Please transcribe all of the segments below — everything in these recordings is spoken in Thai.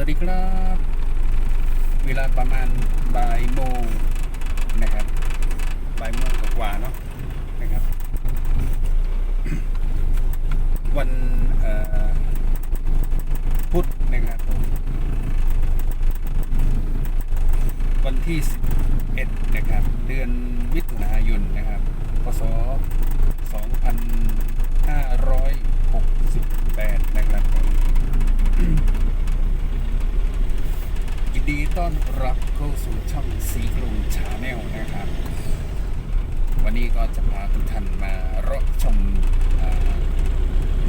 วัสดีครับ เวลาประมาณบ่ายโมงนะครับบ่ายโมงกว่าๆเนาะนะครับ วันพุธนะครับผมวันที่ 11 นะครับ เดือนมิถุนายนนะครับพศ2568 นะครับผม ยินดี ต้อนรับเข้าสู่ช่องสีกรุงชาแนลนะครับ วันนี้ก็จะพาทุกท่านมารับชม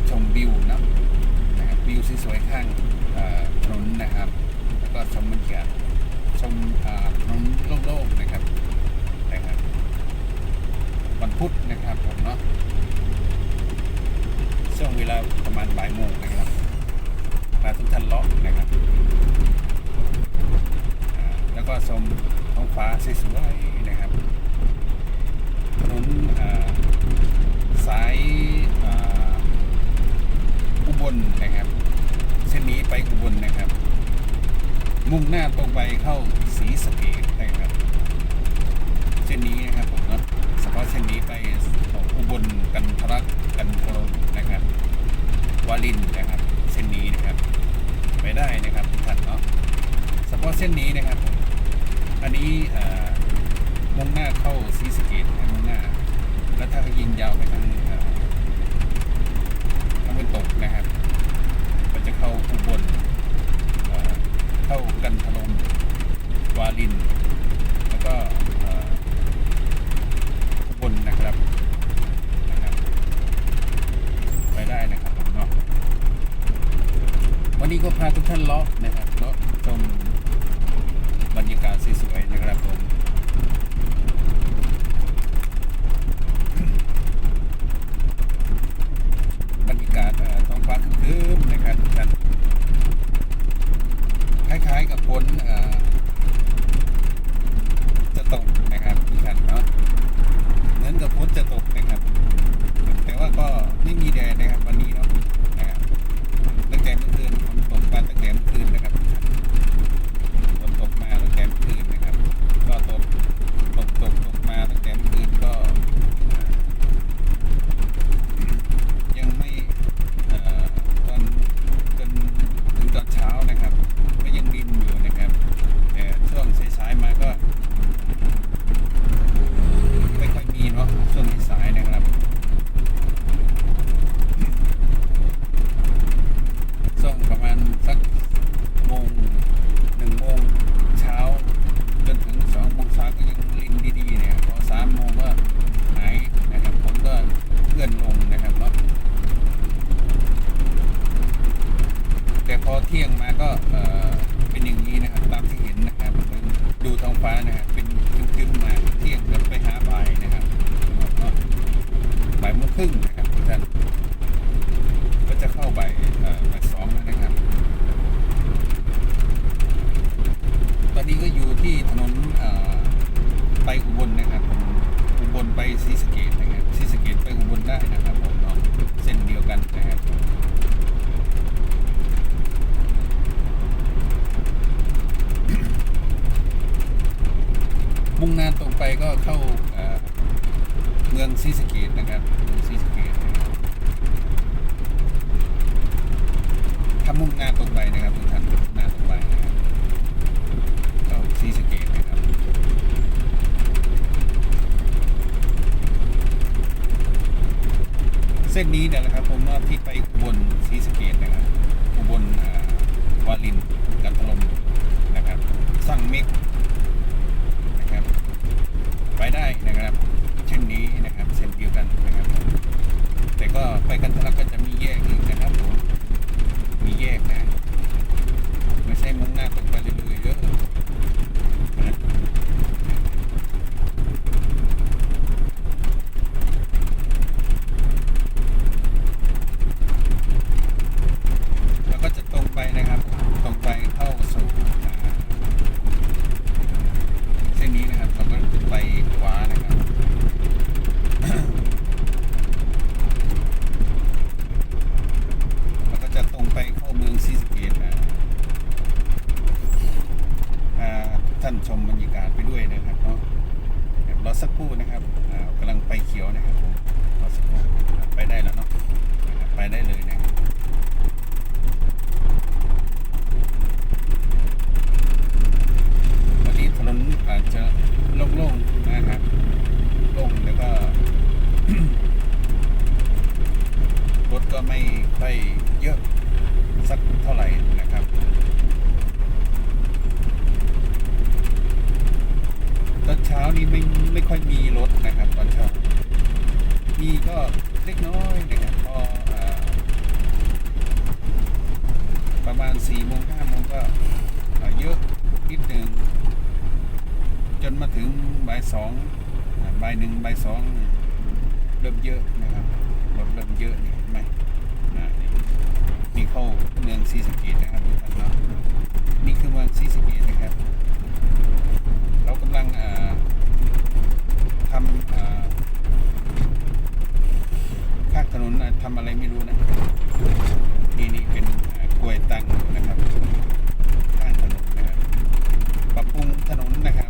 ชมวิวนะนะครับวิวสวยๆข้างถนนนะครับ แล้วก็ชมบรรยากาศชมอ่าถนนโล่งๆนะครับนะครับ วันพุธนะครับผมเนาะช่วงเวลาประมาณบ่ายโมงนะครับพาทุกท่านเลาะนะครับ อ่าแล้วก็ชมท้อง ฟ้าสวยๆนะครับถนนอ่าสายอุบลนะครับ เส้นนี้ไปอุบลนะครับ มุ่งหน้าตรงไปเข้าสีสเกตนะครับเส้นนี้นะครับผมเนาะเฉพาะเส้นนี้ไปของอุบลกันทรักกันทรมนะครับวาลินนะครับ เส้นนี้นะครับ ไปได้นะครับทุกท่านเนาะ เฉพาะเส้นนี้นะครับ อันนี้เอ่อมุ่งหน้าเข้าซีสเกตนมุ่งหน้า แล้วถ้ายิงยาวไปทางทางตะวันตกนะครับ ก็จะเข้าอุบลเข้ากันทลมวาลิน แล้วก็อุบลนะครับนะครับ ไปได้นะครับผมเนาะวันนี้ก็พาทุกท่านเลาะนะครับเลาะชมบรรยากาศสวยๆนะครับผมบรรยากาศเอ่อท้องฟ้าครึ้มๆนะครับทุกท่านคล้ายๆกับฝนเอ่อจะตกนะครับทุกท่านเนาะเหมือนกับฝนจะตกนะครับ แต่ว่าก็ไม่มีแดดนะครับวันนี้เนาะนะครับ ตั้งแต่เมื่อคืนฝนตกมาตั้งแต่เมื่อคืนนะครับฝนตกมาตั้งแต่เมื่อคืนนะครับ ก็ตกตกตกตกมาตั้งแต่เมื่อคืนก็อ่ายังไม่เอ่อตอนจนถึงตอนเช้านะครับ ก็ยังดินอยู่นะครับแต่ช่วงสายๆมาก็ไม่ค่อยมีเนาะช่วงสายๆนะครับ ช่วงประมาณสักโมงหนึ่งโมงเช้า จนถึงสองโมงเช้าก็ยังลินดีๆเนี่ยพอสามโมงก็หายนะครับฝนก็เลื่อนลงนะครับเนาะแต่พอเที่ยงมาก็เอ่อเป็นอย่างนี้นะครับ ตามที่เห็นนะครับดูท้องฟ้านะครับเป็นครึ้มๆมาเที่ยงก็ไปหาบ่ายนะครับเนาะบ่ายโมงครึ่งนะครับทุกท่าน ก็จะเข้าไปเอ่อบ่ายสองแล้วนะครับ ต อยู่ที่ถนนไปอุบลนะครับผมอุบลไปศรีสะเกดนะครับศรีสะเกดไปอุบลได้นะครับผมเนาะเส้นเดียวกันนะครับมุ่งหน้าตรงไปก็เข้าเมืองศรีสะเกดนะครับเมืองศรีสะเกดถ้ามุ่งหน้าตรงไปนะครับทุกท่านมุ่งหน้าตรงไปนะครับก็ ซีสเกตนะครับเส้นนี้เนี่ยนะครับผมว่าที่ไปอุบลซีสเกตนะครับอุบลวาลินกันตลมนะครับสร้างเมกนะครับไปได้นะครับ เช่นนี้นะครับเส้นเดียวกันนะครับ แต่ก็ไปกันทะลักก็จะมีแยกอีกนะครับผม มีแยกนะ ไม่ใช่มุ่งหน้าตรงไปเรื่อยๆเยอะนะแล้วก็จะตรงไปนะครับ ตรงไปเข้าสู่อ่าเส้นนี้นะครับเราก็จะไปขวานะครับ ถ ไม่ค่อยเยอะสักเท่าไหร่นะครับ ตอนเช้านี้ ไม่ค่อยมีรถนะครับตอนเช้ามีก็เล็กน้อยนะครับพออประมาณสี่โมงห้าโมงก็เยอะนิดหนึ่งจนมาถึงบ่ายสองบ่ายหนึ่งบ่ายสองเริ่มเยอะนะครับรถเริ่มเยอะนี่ไหมอ่านี่นี่เข้าเมืองซีสเกตนะครับทุกท่านเนาะนี่คือเมืองซีสเกตนะครับ เรากำลังอ่าทำอ่าข้างถนนอะทำอะไรไม่รู้นะ นี่นี่เป็นอ่ากล้วยตั้งอยู่นะครับ ข้างถนนนะครับ ปรับปรุงถนนนะครับ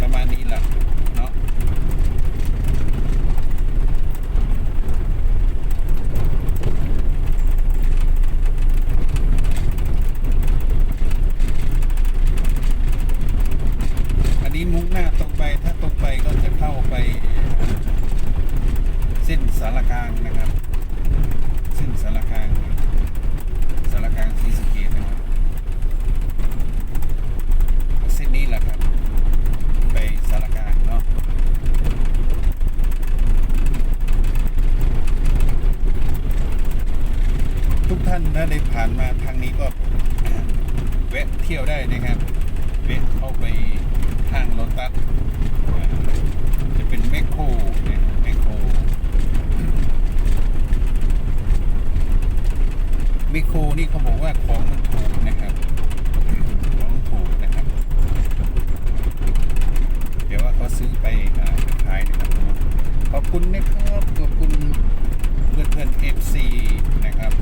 ประมาณนี้แหละเนาะอันนี้มุ่งหน้าตรงไปถ้าตรงไปก็จะเข้าไปเส้นสารกลางนะครับเส้นสารกลางสารกลางศรีสะเกษนะครับเส้นนี้แหละครับไปสารกลางเนาะทุกท่านถ้าได้ผ่านมาทางนี้ก็แวะเที่ยวได้นะครับแวะเข้าไปห้างโลตัสอ่าจะเป็นแมคโครเนี่ย นี้เขาบอกว่าของมันถูกนะครับ ของถูกนะครับ เดี๋ยวว่าเขาซื้อไปขายนะครับขอบคุณนะครับขอบคุณเพื่อนเพื่อนเอฟซีนะครับ